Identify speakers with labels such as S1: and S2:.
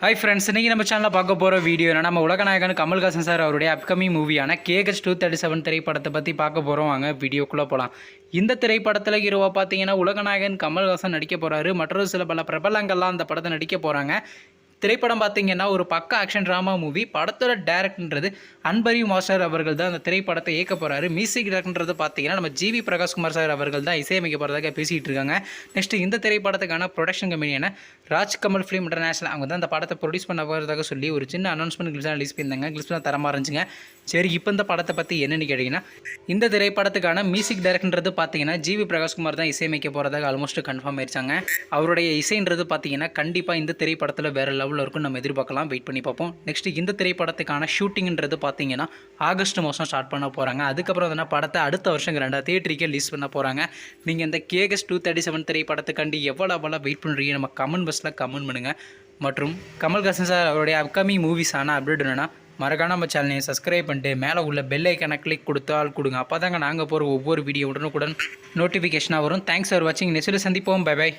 S1: Hi friends இன்றைக்கி நம்ம சேனலில் பார்க்க போகிற வீடியோ என்ன நம்ம உலகநாயகன் கமல்ஹாசன் சார் அவருடைய அப்கமிங் மூவியான கேகஸ் டூ தேர்ட்டி செவன் திரைப்படத்தை பற்றி பார்க்க போகிறோம் வாங்க வீடியோக்குள்ளே போகலாம் இந்த திரைப்படத்தில் ஹீரோவாக பார்த்தீங்கன்னா உலகநாயகன் கமல்ஹாசன் நடிக்க போகிறாரு மற்றொரு சில பல பிரபலங்கள்லாம் அந்த படத்தை நடிக்க போகிறாங்க திரைப்படம் பார்த்தீங்கன்னா ஒரு பக்க ஆக்ஷன் ட்ராமா மூவி படத்தோட டேரக்டர்ன்றது அன்பரி மாஸ்டர் அவர்கள் தான் அந்த திரைப்படத்தை இயக்க போகிறாரு மியூசிக் டேரக்டர்ன்றது பார்த்தீங்கன்னா நம்ம ஜிவி பிரகாஷ்குமார் சார் அவர்கள் தான் இசையமைக்க போகிறதாக பேசிகிட்டு இருக்காங்க. நெக்ஸ்ட் இந்த திரைப்படத்துக்கான ப்ரொடக்ஷன் கம்பெனியான ராஜ்கமல் ஃபிலிம் இன்டர்நேஷனல் அவங்க தான் அந்த படத்தை ப்ரொடியூஸ் பண்ண போகிறதாக சொல்லி ஒரு சின்ன அனௌன்ஸ்மெண்ட் கிளிப்ஸ் ரிலீஸ் பண்ணியிருந்தாங்க. கிளிப்ஸ் தான் தரமாக இருந்துச்சுங்க. சரி இப்போ இந்த படத்தை பற்றி என்னென்னு கேட்டிங்கன்னா இந்த திரைப்படத்துக்கான மியூசிக் டேரக்டர்ன்றது பார்த்தீங்கன்னா ஜிவி பிரகாஷ்குமார் தான் இசையமைக்க போகிறதாக ஆல்மோஸ்ட் கன்ஃபார்ம் ஆயிருச்சாங்க. அவருடைய இசைன்றது பார்த்தீங்கன்னா கண்டிப்பாக இந்த திரைப்படத்தில் வேறு லெவலில் இருக்கும் நம்ம எதிர்பார்க்கலாம். வெயிட் பண்ணி பார்ப்போம். நெக்ஸ்ட் இந்த திரைப்படத்துக்கான ஷூட்டிங்ன்றது பார்த்தீங்கன்னா ஆகஸ்ட் மாதம் ஸ்டார்ட் பண்ண போகிறாங்க அதுக்கப்புறம் வந்து படத்தை அடுத்த வருஷம் ரெண்டாவது தேட்டருக்கே ரிலீஸ் பண்ண போகிறாங்க நீங்கள் இந்த கேஎஸ் டூ தேர்ட்டி செவன் திரைப்படத்துக்காண்டி எவ்வளோ எவ்வளோ வெயிட் பண்ணுறீங்க நம்ம கமெண்ட் பஸ்ஸில் கமெண்ட் பண்ணுங்கள் மற்றும் கமல்ஹாசன் சார் அவருடைய அப்கமிங் மூவிஸ் ஆனால் அப்டேட் என்னென்னா மறக்காம நம்ம சேனலையை சப்ஸ்கிரைப் பண்ணிட்டு மேலே உள்ள பெல் ஐக்கனை கிளிக் கொடுத்தால் கொடுங்க. அப்போ தாங்க நாங்கள் போகிற ஒவ்வொரு வீடியோ உடனுக்குடன் நோட்டிஃபிகேஷனாக வரும். தேங்க்ஸ் ஃபார் வாட்சிங் நெக்ஸ்ட்டில் சந்திப்போம். By by